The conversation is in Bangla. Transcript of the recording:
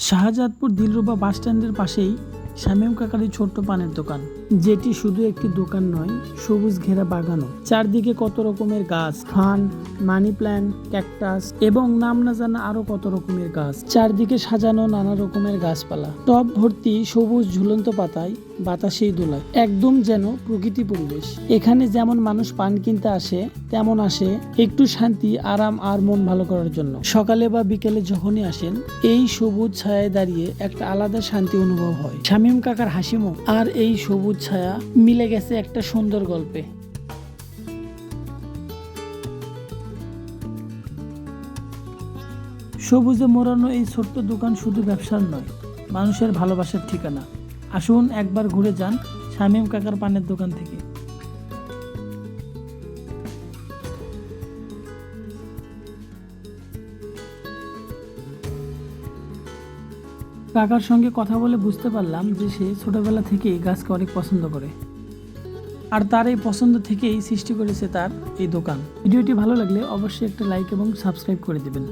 শাহজাদপুর দিলরুবা বাস স্ট্যান্ডের পাশেই শামীম কাকারি ছোট্ট পানের দোকান, যেটি শুধু একটি দোকান নয়, সবুজ ঘেরা বাগানও। চারদিকে কত রকমের গাছ ফান মানি প্ল্যান্ট, ক্যাকটাস, এবং নাম না জানা আরও কত রকমের গাছ। চারদিকে সাজানো নানা রকমের গাছপালা। টব ভর্তি সবুজ ঝুলন্ত পাতায় বাতাসেই দোলায়। একদম যেন প্রকৃতি পরিবেশ। এখানে যেমন মানুষ পান কিনতে আসে, তেমন আসে একটু শান্তি, আরাম আর মন ভালো করার জন্য। সকালে বা বিকেলে যখনই আসেন, এই সবুজ ছায়ায় দাঁড়িয়ে একটা আলাদা শান্তি অনুভব হয়। শামীম কাকার হাসিমুখ আর এই সবুজ ছায়া মিলে গেছে একটা সুন্দর গল্পে। সবুজে মোড়ানো এই ছোট্ট দোকান শুধু ব্যবসার নয়, মানুষের ভালোবাসার ঠিকানা। আসুন একবার ঘুরে যান শামীম কাকার পানের দোকান থেকে। কাকার সঙ্গে কথা বলে বুঝতে পারলাম যে সে ছোটবেলা থেকেই গাছকে অনেক পছন্দ করে। আর তার এই পছন্দ থেকেই সৃষ্টি করেছে তার এই দোকান। ভিডিওটি ভালো লাগলে অবশ্যই একটা লাইক এবং সাবস্ক্রাইব করে দিবেন।